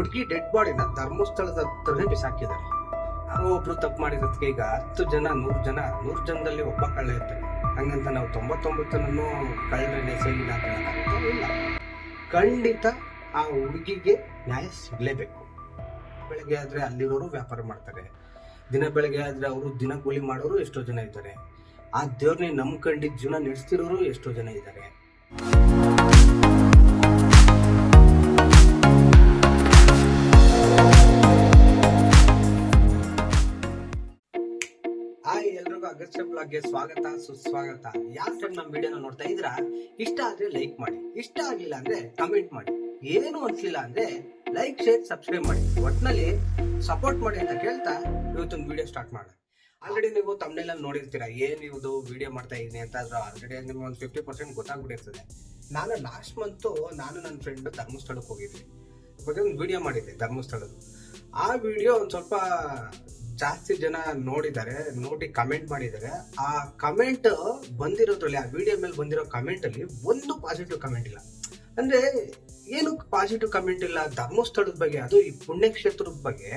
ಹುಡುಗಿ ಡೆಡ್ ಬಾಡಿನ ಧರ್ಮಸ್ಥಳದ ಹತ್ರನೇ ಬಿಸಾಕಿದ್ದಾರೆ. ಯಾರೋ ಒಬ್ರು ತಪ್ಪು ಮಾಡಿರೋದಕ್ಕೆ ಈಗ ಹತ್ತು ಜನ, ನೂರು ಜನ, ನೂರು ಜನದಲ್ಲಿ ಒಬ್ಬ ಕಳ್ಳ ಇರ್ತಾರೆ ಹಂಗಂತ ನಾವು ತೊಂಬತ್ತೊಂಬತ್ತನನ್ನು ಕಳ್ಳರನ್ನೇ ಅಂತ ಇಲ್ಲ. ಖಂಡಿತ ಆ ಹುಡುಗಿಗೆ ನ್ಯಾಯ ಸಿಗಲೇಬೇಕು. ಬೆಳಗ್ಗೆ ಆದ್ರೆ ಅಲ್ಲಿರೋರು ವ್ಯಾಪಾರ ಮಾಡ್ತಾರೆ. ದಿನ ಬೆಳಗ್ಗೆ ಆದ್ರೆ ಅವರು ದಿನ ಕೂಲಿ ಮಾಡೋರು ಎಷ್ಟೋ ಜನ ಇದ್ದಾರೆ. ಆ ದೇವ್ರನ್ನೇ ನಂಬ್ಕೊಂಡಿದ್ದ ಜೀವನ ನಡೆಸ್ತಿರೋರು ಎಷ್ಟೋ ಜನ ಇದ್ದಾರೆ. ಅಗಸ್ತ್ಯ ಬ್ಲಾಗ್ಗೆ ಸ್ವಾಗತ, ಸುಸ್ವಾಗತ. ಯಾರು ನಮ್ಮ ವಿಡಿಯೋನ ನೋಡ್ತಾ ಇದ್ರ ಇಷ್ಟ ಆದ್ರೆ ಲೈಕ್ ಮಾಡಿ. ಇಷ್ಟ ಆಗ್ಲಿಲ್ಲ ಅಂದ್ರೆ ಕಮೆಂಟ್ ಮಾಡಿ. ಏನು ಅನ್ಸಲಿಲ್ಲ ಅಂದ್ರೆ ಲೈಕ್ ಶೇರ್ ಸಬ್ಸ್ಕ್ರೈಬ್ ಮಾಡಿ. ಒಟ್ನಲ್ಲಿ ಸಪೋರ್ಟ್ ಮಾಡಿ ಅಂತ ಕೇಳ್ತಾ ಇವತ್ತೊಂದು ವಿಡಿಯೋ ಸ್ಟಾರ್ಟ್ ಮಾಡೋಣ. ಆಲ್ರೆಡಿ ನೀವು ತಮ್ಮನೆಲ್ಲ ನೋಡಿರ್ತೀರಾ, ಏನ್ ಇದು ವಿಡಿಯೋ ಮಾಡ್ತಾ ಇದೀನಿ ಅಂತ ಆದ್ರೆ ಆಲ್ರೆಡಿ ನಿಮ್ಗೆ ಒಂದು ಫಿಫ್ಟಿ ಪರ್ಸೆಂಟ್ ಗೊತ್ತಾಗ್ಬಿಟ್ಟಿರ್ತದೆ. ನಾನು ಲಾಸ್ಟ್ ಮಂತು ನಾನು ನನ್ನ ಫ್ರೆಂಡ್ ಧರ್ಮಸ್ಥಳಕ್ಕೆ ಬಗ್ಗೆ ಒಂದು ವಿಡಿಯೋ ಮಾಡಿದ್ದೆ ಧರ್ಮಸ್ಥಳದ ಆ ವಿಡಿಯೋ ಒಂದು ಸ್ವಲ್ಪ ಜಾಸ್ತಿ ಜನ ನೋಡಿದ್ದಾರೆ, ನೋಡಿ ಕಮೆಂಟ್ ಮಾಡಿದ್ದಾರೆ. ಆ ಕಮೆಂಟ್ ಬಂದಿರೋದ್ರಲ್ಲಿ ಆ ವಿಡಿಯೋ ಮೇಲೆ ಬಂದಿರೋ ಕಮೆಂಟ್ ಅಲ್ಲಿ ಒಂದು ಪಾಸಿಟಿವ್ ಕಮೆಂಟ್ ಇಲ್ಲ. ಅಂದ್ರೆ ಏನು ಪಾಸಿಟಿವ್ ಕಮೆಂಟ್ ಇಲ್ಲ? ಧರ್ಮಸ್ಥಳದ ಬಗ್ಗೆ, ಅದು ಈ ಪುಣ್ಯಕ್ಷೇತ್ರದ ಬಗ್ಗೆ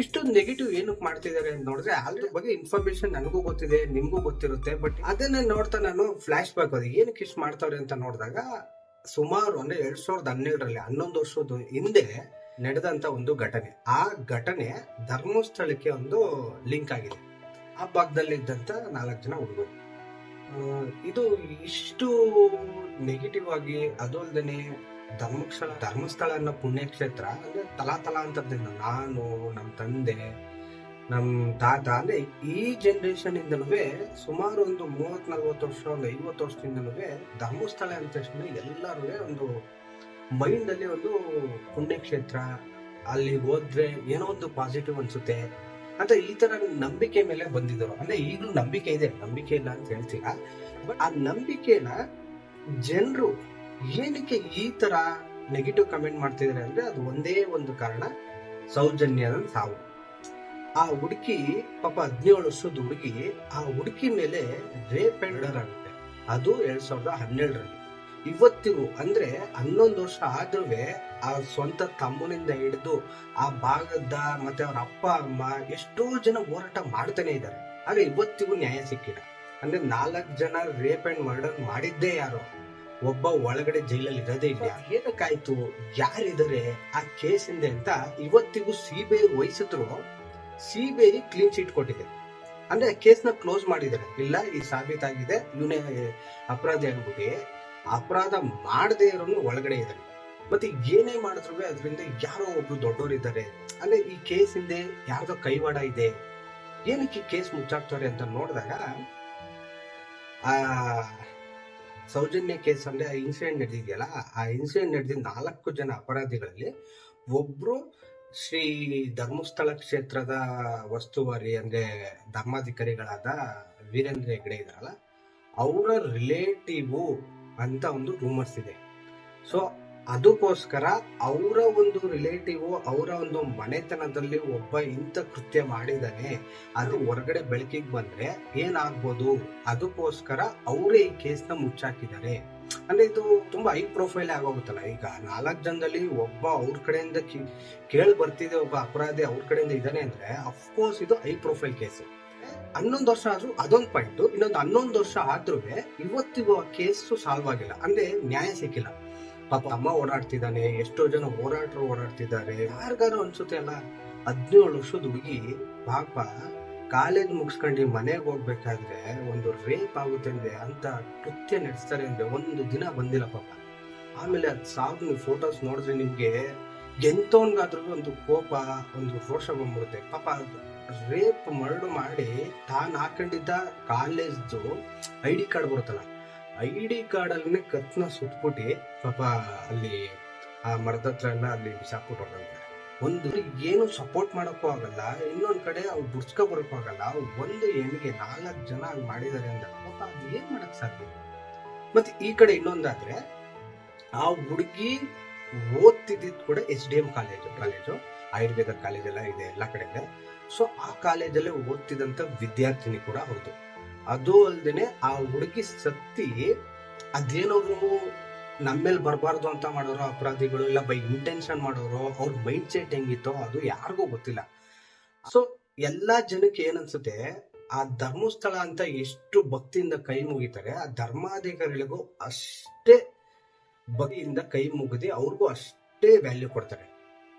ಇಷ್ಟು ನೆಗೆಟಿವ್ ಏನಕ್ಕೆ ಮಾಡ್ತಿದ್ದಾರೆ ಅಂತ ನೋಡಿದ್ರೆ ಅದ್ರ ಬಗ್ಗೆ ಇನ್ಫಾರ್ಮೇಶನ್ ನನಗೂ ಗೊತ್ತಿದೆ, ನಿಮಗೂ ಗೊತ್ತಿರುತ್ತೆ. ಬಟ್ ಅದನ್ನ ನೋಡ್ತಾ ನಾನು ಫ್ಲಾಶ್ ಬ್ಯಾಕ್ ಅದು. ಏನಕ್ಕೆ ಇಷ್ಟು ಮಾಡ್ತಾವ್ರೆ ಅಂತ ನೋಡಿದಾಗ ಸುಮಾರು ಅಂದ್ರೆ ಎರಡ್ ಸಾವಿರದ ಹನ್ನೆರಡರಲ್ಲಿ, ಹನ್ನೊಂದು ವರ್ಷದ ಹಿಂದೆ ನಡೆದಂತ ಒಂದು ಘಟನೆ. ಆ ಘಟನೆ ಧರ್ಮಸ್ಥಳಕ್ಕೆ ಒಂದು ಲಿಂಕ್ ಆಗಿದೆ. ಆ ಭಾಗದಲ್ಲಿ ಇದ್ದಂತ ನಾಲ್ಕು ಜನ ಹುಡುಗರು. ಇದು ಇಷ್ಟು ನೆಗೆಟಿವ್ ಆಗಿ ಅದು ಅಲ್ಲದೆ ಧರ್ಮಸ್ಥಳ ಧರ್ಮಸ್ಥಳ ಅನ್ನೋ ಪುಣ್ಯಕ್ಷೇತ್ರ ಅಂದ್ರೆ ತಲಾ ತಲಾಂತರದಿಂದ ನಾನು ನಮ್ಮ ತಂದೆ ನಮ್ಮ ತಾತ ಅಂದ್ರೆ ಈ ಜನರೇಷನ್ ಇಂದನೂ ಸುಮಾರು ಒಂದು ಮೂವತ್ ನಲ್ವತ್ತು ವರ್ಷ, ಒಂದು ಐವತ್ತು ವರ್ಷದಿಂದನೂ ಧರ್ಮಸ್ಥಳ ಅಂತ ಎಲ್ಲರೂ ಒಂದು ಮೈಂಡ್ ಅಲ್ಲಿ ಒಂದು ಪುಣ್ಯಕ್ಷೇತ್ರ, ಅಲ್ಲಿ ಹೋದ್ರೆ ಏನೋ ಒಂದು ಪಾಸಿಟಿವ್ ಅನ್ಸುತ್ತೆ ಅಂತ ಈ ತರ ನಂಬಿಕೆ ಮೇಲೆ ಬಂದಿದ್ರು ಅಂದ್ರೆ ಈಗಲೂ ನಂಬಿಕೆ ಇದೆ, ನಂಬಿಕೆ ಇಲ್ಲ ಅಂತ ಹೇಳ್ತೀರ? ಬಟ್ ಆ ನಂಬಿಕೆನ ಜನರು ಏನಕ್ಕೆ ಈ ತರ ನೆಗೆಟಿವ್ ಕಮೆಂಟ್ ಮಾಡ್ತಿದ್ದಾರೆ ಅಂದ್ರೆ ಅದು ಒಂದೇ ಒಂದು ಕಾರಣ, ಸೌಜನ್ಯದ ಸಾವು. ಆ ಹುಡುಕಿ ಪಾಪ ಹದಿನೇಳು ವರ್ಷದ ಹುಡುಗಿ, ಆ ಹುಡುಕಿ ಮೇಲೆ ರೇಪ್ ಆಗುತ್ತೆ. ಅದು ಎರಡ್ ಸಾವಿರದ ಹನ್ನೆರಡರಲ್ಲಿ. ಇವತ್ತಿಗೂ ಅಂದ್ರೆ ಹನ್ನೊಂದು ವರ್ಷ ಆದ್ರೂ ಆ ಸ್ವಂತ ತಮ್ಮನಿಂದ ಹಿಡಿದು ಆ ಭಾಗದ ಮತ್ತೆ ಅವ್ರ ಅಪ್ಪ, ಅಮ್ಮ ಎಷ್ಟೋ ಜನ ಹೋರಾಟ ಮಾಡ್ತಾನೆ ಇದ್ದಾರೆ. ಆಗ ಇವತ್ತಿಗೂ ನ್ಯಾಯ ಸಿಕ್ಕಿಲ್ಲ. ಅಂದ್ರೆ ನಾಲ್ಕು ಜನ ರೇಪ್ ಅಂಡ್ ಮರ್ಡರ್ ಮಾಡಿದ್ದೇ ಯಾರು? ಒಬ್ಬ ಒಳಗಡೆ ಜೈಲಲ್ಲಿ ಇರೋದೇ ಇಲ್ಲ. ಏನಕ್ಕಾಯ್ತು? ಯಾರಿದ್ದಾರೆ? ಆ ಕೇಸ್ ಹಿಂದೆ ಅಂತ ಇವತ್ತಿಗೂ ಸಿಬಿಐ ವಹಿಸಿದ್ರು. ಸಿಬಿಐ ಕ್ಲೀನ್ ಚೀಟ್ ಕೊಟ್ಟಿದೆ. ಅಂದ್ರೆ ಕೇಸ್ನ ಕ್ಲೋಸ್ ಮಾಡಿದ್ದಾರೆ. ಇಲ್ಲ, ಈ ಸಾಬೀತಾಗಿದೆ. ಇವನೇ, ಅಪರಾಧಿ ಆಗ್ಬಿಟ್ಟು. ಅಪರಾಧ ಮಾಡದೇ ಇರೋನು ಒಳಗಡೆ ಇದ್ದಾನೆ ಮತ್ತೆ ಏನೇ ಮಾಡಿದ್ರು ಅದರಿಂದ ಯಾರೋ ಒಬ್ರು ದೊಡ್ಡವರು ಇದ್ದಾರೆ ಅಂದ್ರೆ ಈ ಕೇಸ್ ಹಿಂದೆ ಯಾರ್ದೋ ಕೈವಾಡ ಇದೆ. ಏನಕ್ಕೆ ಕೇಸ್ ಮುಚ್ಚಾಕ್ತಾರೆ ಅಂತ ನೋಡಿದಾಗ, ಆ, ಸೌಜನ್ಯ ಕೇಸ್ ಅಂದ್ರೆ ಆ ಇನ್ಸಿಡೆಂಟ್ ನಡೆದಿದೆಯಲ್ಲ, ಆ ಇನ್ಸಿಡೆಂಟ್ ನಡೆದಿದ್ದ ನಾಲ್ಕು ಜನ ಅಪರಾಧಿಗಳಲ್ಲಿ ಒಬ್ರು ಶ್ರೀ ಧರ್ಮಸ್ಥಳ ಕ್ಷೇತ್ರದ ವಸ್ತುವಾರಿ ಅಂದ್ರೆ ಧರ್ಮಾಧಿಕಾರಿಗಳಾದ ವೀರೇಂದ್ರ ಹೆಗ್ಡೆ ಇದಾರಲ್ಲ ಅವರ ರಿಲೇಟಿವ್ ಅಂತ ಒಂದು ರೂಮರ್ಸ್ ಇದೆ. ಸೊ ಅದಕ್ಕೋಸ್ಕರ ಅವರ ಒಂದು ರಿಲೇಟಿವ್ ಅವರ ಒಂದು ಮನೆತನದಲ್ಲಿ ಒಬ್ಬ ಇಂಥ ಕೃತ್ಯ ಮಾಡಿದಾನೆ, ಅದು ಹೊರಗಡೆ ಬೆಳಕಿಗೆ ಬಂದ್ರೆ ಏನಾಗ್ಬೋದು? ಅದಕ್ಕೋಸ್ಕರ ಅವರೇ ಈ ಕೇಸ್ನ ಮುಚ್ಚಾಕಿದ್ದಾರೆ. ಅಂದ್ರೆ ಇದು ತುಂಬಾ ಹೈ ಪ್ರೊಫೈಲ್ ಆಗೋಗುತ್ತಲ್ಲ. ಈಗ ನಾಲ್ಕು ಜನದಲ್ಲಿ ಒಬ್ಬ ಅವ್ರ ಕಡೆಯಿಂದ ಕೇಳಿ ಬರ್ತಿದೆ, ಒಬ್ಬ ಅಪರಾಧಿ ಅವ್ರ ಕಡೆಯಿಂದ ಇದ್ದಾನೆ ಅಂದ್ರೆ ಅಫ್ಕೋರ್ಸ್ ಇದು ಹೈ ಪ್ರೊಫೈಲ್ ಕೇಸ್ ಹನ್ನೊಂದು ವರ್ಷ ಆದ್ರೂ ಅದೊಂದು ಪಾಯಿಂಟ್ ಇನ್ನೊಂದು ಹನ್ನೊಂದು ವರ್ಷ ಆದ್ರೂ ಇವತ್ತಿಗೂ ಆ ಕೇಸು ಸಾಲ್ವ್ ಆಗಿಲ್ಲ. ಅಂದ್ರೆ ನ್ಯಾಯ ಸಿಕ್ಕಿಲ್ಲ. ಪಾಪ ಅಮ್ಮ ಓಡಾಡ್ತಿದ್ದಾನೆ, ಎಷ್ಟೋ ಜನ ಹೋರಾಟರು ಓಡಾಡ್ತಿದ್ದಾರೆ. ಯಾರಿಗಾರು ಅನ್ಸುತ್ತೆ ಅಲ್ಲ, ಹದಿನೇಳು ವರ್ಷದ ಹುಡುಗಿ ಪಾಪ ಕಾಲೇಜ್ ಮುಗಿಸ್ಕೊಂಡು ಮನೆಗೆ ಹೋಗ್ಬೇಕಾದ್ರೆ ಒಂದು ರೇಪ್ ಆಗುತ್ತೆ ಅಂದ್ರೆ ಅಂತ ಕೃತ್ಯ ನಡೆಸ್ತಾರೆ ಅಂದ್ರೆ ಒಂದು ದಿನ ಬಂದಿಲ್ಲ ಪಾಪ. ಆಮೇಲೆ ಅದ್ ಸಾವು ನೀವು ಫೋಟೋಸ್ ನೋಡಿದ್ರೆ ನಿಮ್ಗೆ ಎಂತವನ್ಗಾದ್ರೂ ಒಂದು ಕೋಪ, ಒಂದು ರೋಷ ಬಂದ್ಬಿಡುತ್ತೆ. ಪಾಪ ರೇಪ್ ಮರ್ಡ್ ಮಾಡಿ ತಾನು ಹಾಕೊಂಡಿದ್ದ ಕಾಲೇಜ್ದು ಐ ಡಿ ಕಾರ್ಡ್ ಬರುತ್ತಲ್ಲ, ಐ ಡಿ ಕಾರ್ಡ್ ಕತ್ತನ ಕತ್ನ ಸುಟ್ಬಿಟ್ಟು ಪಾಪ ಅಲ್ಲಿ ಆ ಮರದ ಹತ್ರ ಅಲ್ಲಿ ಬಿಸಾಕ್ಬಿಟ್ಟು ಒಂದು ಏನು ಸಪೋರ್ಟ್ ಮಾಡೋಕ್ಕೂ ಆಗಲ್ಲ, ಇನ್ನೊಂದು ಕಡೆ ಅವ್ರು ಬುಡ್ಸ್ಕೊ ಬರೋಕ್ಕೂ ಆಗಲ್ಲ, ಒಂದು ಹೆಣ್ಣಿಗೆ ನಾಲ್ಕು ಜನ ಹಂಗೆ ಮಾಡಿದ್ದಾರೆ ಅಂದ್ರೆ ಪಾಪ ಅದು ಏನು ಮಾಡೋಕ್ಕೆ ಸಾಧ್ಯ? ಮತ್ತು ಈ ಕಡೆ ಇನ್ನೊಂದಾದರೆ, ಆ ಹುಡುಗಿ ಓದ್ತಿದ್ದಿದ್ ಕೂಡ H D M college college, Ayurveda ಕಾಲೇಜೆಲ್ಲ ಇದೆ ಎಲ್ಲ ಕಡೆ ಇದೆ ಸೊ ಆ ಕಾಲೇಜಲ್ಲಿ ಓದ್ತಿದ್ದಂತ ವಿದ್ಯಾರ್ಥಿನಿ ಕೂಡ ಹೌದು. ಅದು ಅಲ್ಲದೇನೆ ಆ ಹುಡುಗಿ ಸತ್ತಿ ಅದೇನೋ ನಮ್ಮೇಲೆ ಬರಬಾರ್ದು ಅಂತ ಮಾಡೋರು, ಅಪರಾಧಿಗಳು ಇಲ್ಲ ಬೈ ಇಂಟೆನ್ಷನ್ ಮಾಡೋರು, ಅವ್ರ ಮೈಂಡ್ ಸೆಟ್ ಹೆಂಗಿತ್ತೋ ಅದು ಯಾರಿಗೂ ಗೊತ್ತಿಲ್ಲ. ಸೊ ಎಲ್ಲ ಜನಕ್ಕೆ ಏನನ್ಸುತ್ತೆ, ಆ ಧರ್ಮಸ್ಥಳ ಅಂತ ಎಷ್ಟು ಭಕ್ತಿಯಿಂದ ಕೈ ಮುಗಿತಾರೆ, ಆ ಧರ್ಮಾಧಿಕಾರಿಗಳಿಗೂ ಅಷ್ಟೇ ಭಕ್ತಿಯಿಂದ ಕೈ ಮುಗಿದು ಅವ್ರಿಗೂ ಅಷ್ಟೇ ವ್ಯಾಲ್ಯೂ ಕೊಡ್ತಾರೆ.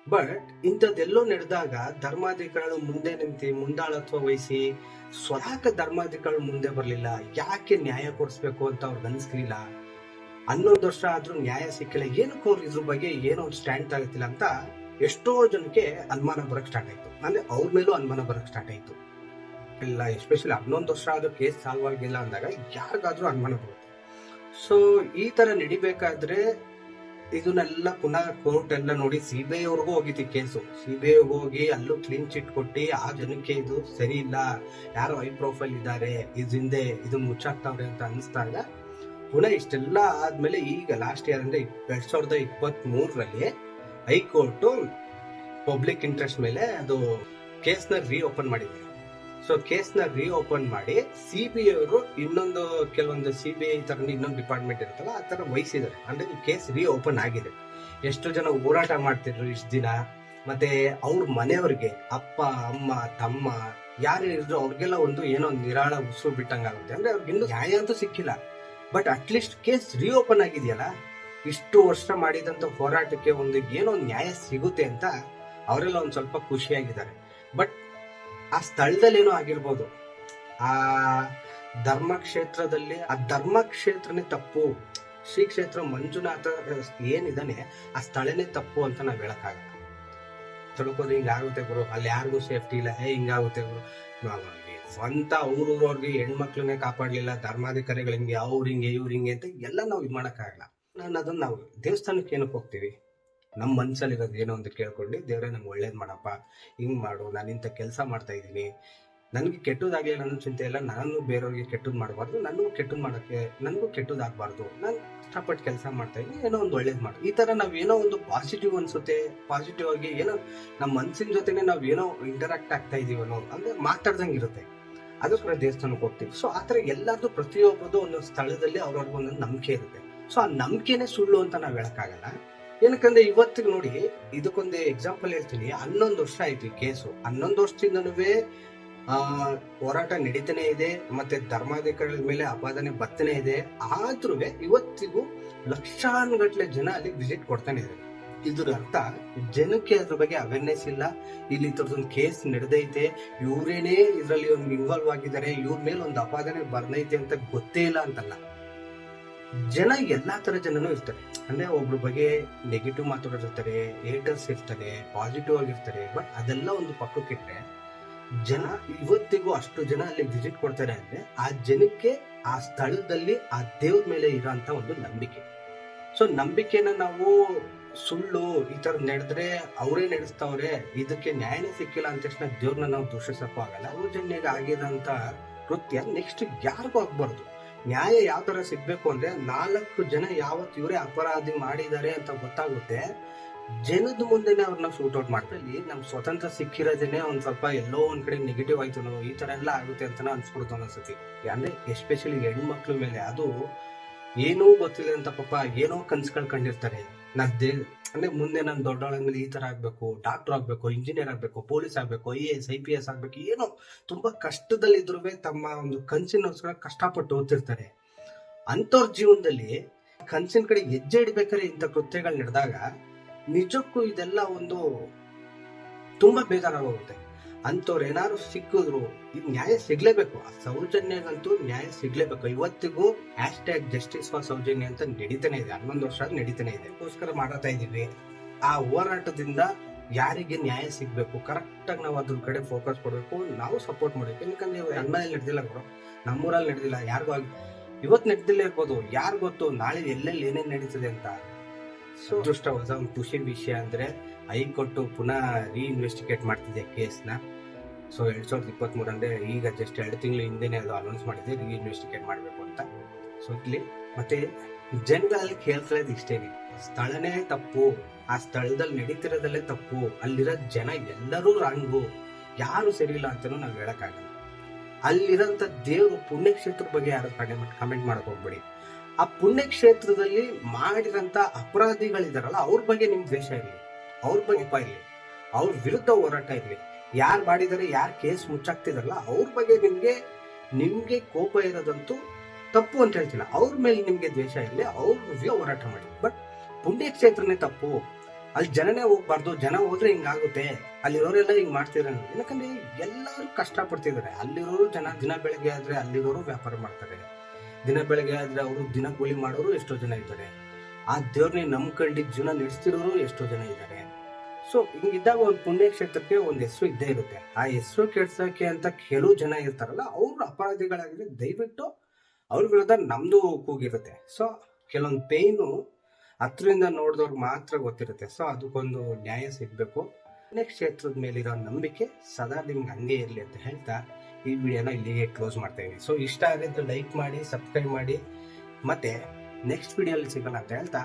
ಬಟ್ ಇಂಥದ್ದೆಲ್ಲೋ ನಡೆದಾಗ ಧರ್ಮಾಧಿಕಾರಿಗಳು ಮುಂದೆ ನಿಂತು ಮುಂದಾಳತ್ವ ವಹಿಸಿ ಸ್ವತಃ ಧರ್ಮಾಧಿಕಾರಿಗಳು ಮುಂದೆ ಬರಲಿಲ್ಲ, ಯಾಕೆ ನ್ಯಾಯ ಕೊಡಿಸ್ಬೇಕು ಅಂತ ಅವ್ರಿಗೆ ಅನಿಸ್ಲಿಲ್ಲ ಹನ್ನೊಂದು ವರ್ಷ ಆದ್ರೂ ನ್ಯಾಯ ಸಿಕ್ಕಿಲ್ಲ, ಏನಕ್ಕೂ ಅವ್ರು ಇದ್ರ ಬಗ್ಗೆ ಏನೋ ಒಂದು ಸ್ಟ್ಯಾಂಡ್ ತಗೋತಿಲ್ಲ ಅಂತ ಎಷ್ಟೋ ಜನಕ್ಕೆ ಅನುಮಾನ ಬರಕ್ ಸ್ಟಾರ್ಟ್ ಆಯ್ತು. ಅಂದ್ರೆ ಅವ್ರ ಮೇಲೂ ಅನುಮಾನ ಬರಕ್ ಸ್ಟಾರ್ಟ್ ಆಯ್ತು. ಇಲ್ಲ ಎಸ್ಪೆಷಲಿ ಹನ್ನೊಂದು ವರ್ಷ ಆದ್ರೂ ಕೇಸ್ ಸಾಲ್ವ್ ಆಗಿಲ್ಲ ಅಂದಾಗ ಯಾರಿಗಾದ್ರೂ ಅನುಮಾನ ಬರುತ್ತೆ. ಸೊ ಈ ತರ ನಡಿಬೇಕಾದ್ರೆ ಇದನ್ನೆಲ್ಲ ಪುನಃ ಕೋರ್ಟ್ ಎಲ್ಲ ನೋಡಿ ಸಿ ಬಿ ಐ ಅವ್ರಿಗೂ ಹೋಗಿತ್ತು ಕೇಸು. ಸಿ ಬಿ ಐ ಹೋಗಿ ಅಲ್ಲೂ ಕ್ಲೀನ್ ಚಿಟ್ ಕೊಟ್ಟು ಆ ಜನಕ್ಕೆ ಇದು ಸರಿ ಇಲ್ಲ, ಯಾರೋ ಹೈ ಪ್ರೊಫೈಲ್ ಇದ್ದಾರೆ ಇದ್ ಹಿಂದೆ ಇದು ಮುಚ್ಚಾಕ್ತಾವ್ರೆ ಅಂತ ಅನಿಸ್ದಾಗ ಪುನಃ ಇಷ್ಟೆಲ್ಲ ಆದ್ಮೇಲೆ ಈಗ ಲಾಸ್ಟ್ ಇಯರ್ ಅಂದ್ರೆ ಎರಡ್ ಸಾವಿರದ ಇಪ್ಪತ್ತ್ ಮೂರರಲ್ಲಿ ಹೈಕೋರ್ಟ್ ಪಬ್ಲಿಕ್ ಇಂಟ್ರೆಸ್ಟ್ ಮೇಲೆ ಅದು ಕೇಸ್ನ ರೀಓಪನ್ ಮಾಡಿದ್ದಾರೆ ಸೊ ಕೇಸ್ನ ರೀಓಪನ್ ಮಾಡಿ ಸಿ ಬಿ ಅವರು ಇನ್ನೊಂದು ಕೆಲವೊಂದು ಸಿ ಬಿ ಐ ತರ ಇನ್ನೊಂದು ಡಿಪಾರ್ಟ್ಮೆಂಟ್ ಇರುತ್ತಲ್ಲ, ಆ ಥರ ವಹಿಸಿದ್ದಾರೆ. ಅಂದ್ರೆ ಈ ಕೇಸ್ ರೀಓಪನ್ ಆಗಿದೆ. ಎಷ್ಟು ಜನ ಹೋರಾಟ ಮಾಡ್ತಿದ್ರು ಇಷ್ಟು ದಿನ. ಮತ್ತೆ ಅವ್ರ ಮನೆಯವ್ರಿಗೆ ಅಪ್ಪ, ಅಮ್ಮ, ತಮ್ಮ ಯಾರು ಇದ್ರು ಅವ್ರಿಗೆಲ್ಲ ಒಂದು ಏನೋ ನಿರಾಳ ಉಸಿರು ಬಿಟ್ಟಂಗಾಗುತ್ತೆ. ಅಂದ್ರೆ ಅವ್ರಿಗೆ ಇನ್ನೂ ನ್ಯಾಯ ಅಂತೂ ಸಿಕ್ಕಿಲ್ಲ. ಬಟ್ ಅಟ್ಲೀಸ್ಟ್ ಕೇಸ್ ರೀಓಪನ್ ಆಗಿದೆಯಲ್ಲ, ಇಷ್ಟು ವರ್ಷ ಮಾಡಿದಂತ ಹೋರಾಟಕ್ಕೆ ಒಂದು ಏನೋ ನ್ಯಾಯ ಸಿಗುತ್ತೆ ಅಂತ ಅವರೆಲ್ಲ ಒಂದ್ ಸ್ವಲ್ಪ ಖುಷಿಯಾಗಿದ್ದಾರೆ. ಬಟ್ ಆ ಸ್ಥಳದಲ್ಲೇನೋ ಆಗಿರ್ಬೋದು. ಆ ಧರ್ಮಕ್ಷೇತ್ರದಲ್ಲಿ, ಆ ಧರ್ಮಕ್ಷೇತ್ರನೇ ತಪ್ಪು, ಶ್ರೀ ಕ್ಷೇತ್ರ ಮಂಜುನಾಥ ಏನಿದಾನೆ, ಆ ಸ್ಥಳನೇ ತಪ್ಪು ಅಂತ ನಾವ್ ಹೇಳಕ್ಕಾಗಲ್ಲ. ತಿಳ್ಕೋದ್ರೆ ಹಿಂಗಾಗುತ್ತೆ ಗುರು. ಅಲ್ಲಿ ಯಾರಿಗೂ ಸೇಫ್ಟಿ ಇಲ್ಲ. ಹೇ ಹಿಂಗಾಗುತ್ತೆ ಗುರು. ಸ್ವಂತ ಊರೂರವ್ರಿಗೆ, ಹೆಣ್ಮಕ್ಳನ್ನೇ ಕಾಪಾಡ್ಲಿಲ್ಲ, ಧರ್ಮಾಧಿಕಾರಿಗಳು ಹಿಂಗೆ ಇವ್ರಿಂಗೆ ಹಿಂಗೆ, ಇವ್ರು ಹಿಂಗೆ ಅಂತ ಎಲ್ಲ ನಾವು ಇದು ಮಾಡೋಕ್ಕಾಗಲ್ಲ. ನಾನು ಅದನ್ನ ನಾವು ದೇವಸ್ಥಾನಕ್ಕೆ ಏನಕ್ಕೆ ಹೋಗ್ತೀವಿ? ನಮ್ಮ ಮನಸ್ಸಲ್ಲಿ ಇರೋದು ಏನೋ ಒಂದು ಕೇಳ್ಕೊಂಡು, ದೇವ್ರೆ ನಂಗೆ ಒಳ್ಳೇದು ಮಾಡಪ್ಪ. ಹಿಂಗೆ ಮಾಡು. ನಾನು ಇಂಥ ಕೆಲಸ ಮಾಡ್ತಾ ಇದ್ದೀನಿ. ನನಗೆ ಕೆಟ್ಟದಾಗಲಿಲ್ಲ ಅನ್ನೋ ಚಿಂತೆ ಇಲ್ಲ. ನಾನು ಬೇರೆಯವ್ರಿಗೆ ಕೆಟ್ಟದ್ದು ಮಾಡಬಾರ್ದು. ನನಗೂ ಕೆಟ್ಟದ್ ಮಾಡೋಕ್ಕೆ, ನನಗೂ ಕೆಟ್ಟದಾಗಬಾರ್ದು. ನಾನು ಇಷ್ಟಪಟ್ಟು ಕೆಲಸ ಮಾಡ್ತಾ ಇದ್ದೀನಿ. ಏನೋ ಒಂದು ಒಳ್ಳೇದು ಮಾಡು. ಈ ಥರ ನಾವು ಏನೋ ಒಂದು ಪಾಸಿಟಿವ್ ಅನ್ಸುತ್ತೆ. ಪಾಸಿಟಿವ್ ಆಗಿ ಏನೋ ನಮ್ಮ ಮನಸ್ಸಿನ ಜೊತೆನೆ ನಾವು ಏನೋ ಇಂಟರಾಕ್ಟ್ ಆಗ್ತಾ ಇದ್ದೀವಿ ಅನ್ನೋ ಅಂದರೆ ಮಾತಾಡ್ದಂಗೆ ಇರುತ್ತೆ. ಅದಕ್ಕೋಸ್ಕರ ದೇವಸ್ಥಾನಕ್ಕೆ ಹೋಗ್ತೀವಿ. ಸೊ ಆ ಥರ ಎಲ್ಲರದು ಪ್ರತಿಯೊಬ್ಬರದು ಒಂದೊಂದು ಸ್ಥಳದಲ್ಲಿ ಅವ್ರವ್ರಿಗೆ ಒಂದೊಂದು ನಂಬಿಕೆ ಇರುತ್ತೆ. ಸೊ ಆ ನಂಬಿಕೆನೇ ಸುಳ್ಳು ಅಂತ ನಾವು ಹೇಳಕ್ಕಾಗಲ್ಲ. ಏನಕ್ಕಂದ್ರೆ ಇವತ್ತಿಗೆ ನೋಡಿ, ಇದಕ್ಕೊಂದು ಎಕ್ಸಾಂಪಲ್ ಹೇಳ್ತೀನಿ. ಹನ್ನೊಂದು ವರ್ಷ ಆಯ್ತು ಈ ಕೇಸು ಹನ್ನೊಂದು ಆ, ಹೋರಾಟ ನಡೀತಾನೆ ಇದೆ, ಮತ್ತೆ ಧರ್ಮಾಧಿಕಾರಿಗಳ ಮೇಲೆ ಅಪಾದನೆ ಬರ್ತಾನೆ ಇದೆ. ಆದ್ರೂ ಇವತ್ತಿಗೂ ಲಕ್ಷಾನುಗಟ್ಲೆ ಜನ ಅಲ್ಲಿ ವಿಸಿಟ್ ಕೊಡ್ತಾನೆ ಇದ್ದಾರೆ. ಇದ್ರ ಅರ್ಥ, ಜನಕ್ಕೆ ಅದ್ರ ಬಗ್ಗೆ ಅವೇರ್ನೆಸ್ ಇಲ್ಲ. ಇಲ್ಲಿ ಇದ್ರದೊಂದು ಕೇಸ್ ನಡೆದೈತೆ. ಇವ್ರೇನೇ ಇದರಲ್ಲಿ ಒಂದು ಇನ್ವಾಲ್ವ್ ಆಗಿದ್ದಾರೆ, ಇವ್ರ ಮೇಲೆ ಒಂದು ಅಪಾದನೆ ಬರ್ದೈತೆ ಅಂತ ಗೊತ್ತೇ ಇಲ್ಲ ಅಂತಲ್ಲ. ಜನ ಎಲ್ಲ ತರ ಜನನು ಇರ್ತಾರೆ. ಅಂದ್ರೆ ಒಬ್ರ ಬಗ್ಗೆ ನೆಗೆಟಿವ್ ಮಾತಾಡೋದಿರ್ತಾರೆ ಏಟರ್ಸ್ ಇರ್ತಾರೆ ಪಾಸಿಟಿವ್ ಆಗಿರ್ತಾರೆ ಬಟ್ ಅದೆಲ್ಲ ಒಂದು ಪಕ್ಕಕ್ಕಿಟ್ರೆ ಜನ ಇವತ್ತಿಗೂ ಅಷ್ಟು ಜನ ಅಲ್ಲಿ ವಿಸಿಟ್ ಕೊಡ್ತಾರೆ ಅಂದ್ರೆ ಆ ಜನಕ್ಕೆ ಆ ಸ್ಥಳದಲ್ಲಿ ಆ ದೇವ್ರ ಮೇಲೆ ಇರೋಂತ ಒಂದು ನಂಬಿಕೆ. ಸೊ ನಂಬಿಕೆನ ನಾವು ಸುಳ್ಳು ಈ ತರ ನಡೆದ್ರೆ ಅವರೇ ನಡೆಸ್ತಾವ್ರೆ, ಇದಕ್ಕೆ ನ್ಯಾಯನೇ ಸಿಕ್ಕಿಲ್ಲ ಅಂದ ತಕ್ಷಣ ದೇವ್ರನ್ನ ನಾವು ದೂಷಿಸಕ್ಕೂ ಆಗಲ್ಲ. ಅವ್ರ ಸೌಜನ್ಯಗೆ ಆಗಿದಂತ ಕೃತ್ಯ ನೆಕ್ಸ್ಟ್ ಯಾರಿಗೂ ಆಗ್ಬಾರ್ದು. ನ್ಯಾಯ ಯಾವ ತರ ಸಿಗ್ಬೇಕು ಅಂದ್ರೆ ನಾಲ್ಕು ಜನ ಯಾವತ್ತು ಇವರೇ ಅಪರಾಧಿ ಮಾಡಿದ್ದಾರೆ ಅಂತ ಗೊತ್ತಾಗುತ್ತೆ. ಜನದ ಮುಂದೆನೆ ಅವ್ರನ್ನ ಶೂಟ್ ಔಟ್ ಮಾಡ್ತೀವಿ ನಮ್ ಸ್ವತಂತ್ರ ಸಿಕ್ಕಿರೋದೇನೆ ಒಂದ್ ಸ್ವಲ್ಪ ಎಲ್ಲೋ ಒಂದ್ ಕಡೆ ನೆಗೆಟಿವ್ ಆಯ್ತು ಈ ತರ ಎಲ್ಲ ಆಗುತ್ತೆ ಅಂತ ಅನ್ಸ್ಬಿಡುತ್ತೆ ಒಂದೊಂದ್ಸತಿ. ಅಂದ್ರೆ ಎಸ್ಪೆಷಲಿ ಹೆಣ್ಮಕ್ಳ ಮೇಲೆ ಅದು ಏನೂ ಗೊತ್ತಿಲ್ಲ ಅಂತ ಪಾಪ ಏನೋ ಕನಸುಗಳು ಕಂಡಿರ್ತಾರೆ. ನಾ ದೇ ಅಂದ್ರೆ ಮುಂದೆ ನಾನು ದೊಡ್ಡವಳಂಗಲ್ಲಿ ಈ ತರ ಆಗ್ಬೇಕು ಡಾಕ್ಟರ್ ಆಗ್ಬೇಕು ಇಂಜಿನಿಯರ್ ಆಗ್ಬೇಕು ಪೊಲೀಸ್ ಆಗ್ಬೇಕು I S I P S ಆಗ್ಬೇಕು, ಏನೋ ತುಂಬಾ ಕಷ್ಟದಲ್ಲಿದ್ರು ತಮ್ಮ ಒಂದು ಕನ್ಸಿನೋಸ್ಕರ ಕಷ್ಟಪಟ್ಟು ಓದ್ತಿರ್ತಾರೆ. ಅಂಥವ್ರ ಜೀವನದಲ್ಲಿ ಕನಸಿನ ಕಡೆ ಹೆಜ್ಜೆ ಇಡ್ಬೇಕಾದ್ರೆ ಇಂಥ ಕೃತ್ಯಗಳು ನಡೆದಾಗ ನಿಜಕ್ಕೂ ಇದೆಲ್ಲ ಒಂದು ತುಂಬಾ ಬೇಜಾರಾಗೋಗುತ್ತೆ. ಅಂತವ್ರು ಏನಾದ್ರು ಸಿಕ್ಕಿದ್ರು ಇದು ನ್ಯಾಯ ಸಿಗ್ಲೇಬೇಕು. ಆ ಸೌಜನ್ಯಗಂತೂ ನ್ಯಾಯ ಸಿಗ್ಲೇಬೇಕು. ಇವತ್ತಿಗೂ hash tag justice for Soujanya ಅಂತ ನಡೀತಾನೆ ಇದೆ. ಹನ್ನೊಂದು ವರ್ಷ ನಡೀತಾನೆ ಇದೆ. ಅದಕ್ಕೋಸ್ಕರ ಮಾಡ್ತಾ ಇದೀವಿ ಆ ಹೋರಾಟದಿಂದ ಯಾರಿಗೆ ನ್ಯಾಯ ಸಿಗ್ಬೇಕು? ಕರೆಕ್ಟ್ ಆಗಿ ನಾವು ಅದ್ರ ಕಡೆ ಫೋಕಸ್ ಕೊಡ್ಬೇಕು. ನಾವು ಸಪೋರ್ಟ್ ಮಾಡ್ಬೇಕು. ಯಾಕಂದ್ರೆ ಅಣ್ಣಲ್ಲಿ ನಡೆದಿಲ್ಲ ಗುರು. ನಮ್ಮೂರಲ್ಲಿ ನಡೆದಿಲ್ಲ. ಯಾರಿಗೂ ಆಗಿ ಇವತ್ತು ನಡೆದಿಲ್ಲ ಇರ್ಬೋದು. ಯಾರು ಗೊತ್ತು? ನಾಳೆ ಎಲ್ಲೆಲ್ಲಿ ಏನೇನ್ ನಡೀತದೆ ಅಂತ. ಸೊ ಅದೃಷ್ಟ ಹೊಸ ಒಂದು ಖುಷಿ ವಿಷಯ ಅಂದ್ರೆ ಹೈಕೋರ್ಟ್ ಪುನಃ ರೀಇನ್ವೆಸ್ಟಿಗೇಟ್ ಮಾಡ್ತಿದೆ ಕೇಸ್ನ ಸೊ ಎರಡ್ ಸಾವಿರದ ಇಪ್ಪತ್ತ್ ಅಂದ್ರೆ ಈಗ ಜಸ್ಟ್ ಎರಡು ತಿಂಗಳ ಹಿಂದೆನೇ ಅದು ಅನೌನ್ಸ್ ಮಾಡಿದೆ ರೀಇನ್ವೆಸ್ಟಿಗೇಟ್ ಮಾಡಬೇಕು ಅಂತ. ಸೊ ಇಲ್ಲಿ ಮತ್ತೆ ಜನಗಳಲ್ಲಿ ಕೇಳ್ಕೊಳ್ಳೋದು ಇಷ್ಟೇನೆ ಸ್ಥಳನೇ ತಪ್ಪು, ಆ ಸ್ಥಳದಲ್ಲಿ ನಡೀತಿರೋದಲ್ಲೇ ತಪ್ಪು, ಅಲ್ಲಿರೋ ಜನ ಎಲ್ಲರೂ ರಾಂಗು ಯಾರು ಸರಿ ಇಲ್ಲ ಅಂತಾನೂ ನಾವು ಹೇಳಕ್ಕಾಗಲ್ಲ. ಅಲ್ಲಿರೋಂಥ ದೇವರು ಪುಣ್ಯಕ್ಷೇತ್ರದ ಬಗ್ಗೆ ಯಾರು ಕಮೆಂಟ್ ಮಾಡಕ್ ಹೋಗ್ಬೇಡಿ. ಆ ಪುಣ್ಯಕ್ಷೇತ್ರದಲ್ಲಿ ಮಾಡಿರಂತ ಅಪರಾಧಿಗಳಿದಾರಲ್ಲ, ಅವ್ರ ಬಗ್ಗೆ ನಿಮ್ಗೆ ದ್ವೇಷ ಇರಲಿ. ಅವ್ರ ಬಗ್ಗೆ ಇರಲಿ. ಅವ್ರ ವಿರುದ್ಧ ಹೋರಾಟ ಇರಲಿ. ಯಾರು ಮಾಡಿದರೆ ಯಾರು ಕೇಸ್ ಮುಚ್ಚಾಕ್ತಿದಾರಲ್ಲ, ಅವ್ರ ಬಗ್ಗೆ ನಿಮಗೆ ನಿಮಗೆ ಕೋಪ ಇರೋದಂತೂ ತಪ್ಪು ಅಂತ ಹೇಳ್ತಿಲ್ಲ ಅವ್ರ ಮೇಲೆ ನಿಮಗೆ ದ್ವೇಷ ಇರಲಿ, ಅವ್ರ ಬಗ್ಗೆ ಹೋರಾಟ ಮಾಡಿ. ಬಟ್ ಪುಣ್ಯಕ್ಷೇತ್ರನೇ ತಪ್ಪು. ಅಲ್ಲಿ ಜನನೇ ಹೋಗ್ಬಾರ್ದು, ಜನ ಹೋದ್ರೆ ಹಿಂಗಾಗುತ್ತೆ. ಅಲ್ಲಿರೋರೆಲ್ಲ ಹಿಂಗ್ ಮಾಡ್ತಿದ್ರೆ ಯಾಕಂದ್ರೆ ಎಲ್ಲರೂ ಕಷ್ಟಪಡ್ತಿದ್ದಾರೆ ಅಲ್ಲಿರೋರು ಜನ ದಿನ ಬೆಳಗ್ಗೆ ಆದ್ರೆ ಅಲ್ಲಿರೋರು ವ್ಯಾಪಾರ ಮಾಡ್ತಾರೆ. ದಿನ ಬೆಳಗ್ಗೆ ಆದ್ರೆ ಅವರು ದಿನ ಕೂಲಿ ಮಾಡೋರು ಎಷ್ಟೋ ಜನ ಇದ್ದಾರೆ. ಆ ದೇವ್ರನ್ನ ನಂಬ್ಕೊಂಡಿದ್ದ ಜೀವನ ನಡೆಸ್ತಿರೋರು ಎಷ್ಟೋ ಜನ ಇದ್ದಾರೆ. ಸೊ ಹಿಂಗಿದ್ದಾಗ ಒಂದು ಪುಣ್ಯಕ್ಷೇತ್ರಕ್ಕೆ ಒಂದು ಹೆಸರು ಇದ್ದೇ ಇರುತ್ತೆ. ಆ ಹೆಸರು ಕೆಡ್ಸಕ್ಕೆ ಅಂತ ಕೆಲವು ಜನ ಇರ್ತಾರಲ್ಲ, ಅವ್ರು ಅಪರಾಧಿಗಳಾಗಿದ್ರೆ ದಯವಿಟ್ಟು ಅವ್ರ ವಿರುದ್ಧ ನಮ್ದು ಕೂಗಿರುತ್ತೆ. ಸೊ ಕೆಲವೊಂದು ಪೇಯ್ನು ಹತ್ತರಿಂದ ನೋಡಿದವ್ರಿಗೆ ಮಾತ್ರ ಗೊತ್ತಿರುತ್ತೆ. ಸೊ ಅದಕ್ಕೊಂದು ನ್ಯಾಯ ಸಿಗಬೇಕು. ಪುಣ್ಯಕ್ಷೇತ್ರದ ಮೇಲಿರೋ ನಂಬಿಕೆ ಸದಾ ನಿಮ್ಗೆ ಹಂಗೆ ಇರಲಿ ಅಂತ ಹೇಳ್ತಾ ಈ ವಿಡಿಯೋನ ಇಲ್ಲಿಗೆ ಕ್ಲೋಸ್ ಮಾಡ್ತಾ ಇದ್ದೀನಿ. ಸೊ ಇಷ್ಟ ಆಗಿದ್ರೆ ಲೈಕ್ ಮಾಡಿ ಸಬ್ಸ್ಕ್ರೈಬ್ ಮಾಡಿ. ಮತ್ತೆ ನೆಕ್ಸ್ಟ್ ವಿಡಿಯೋಲಿ ಸಿಗೋಣ ಅಂತ ಹೇಳ್ತಾ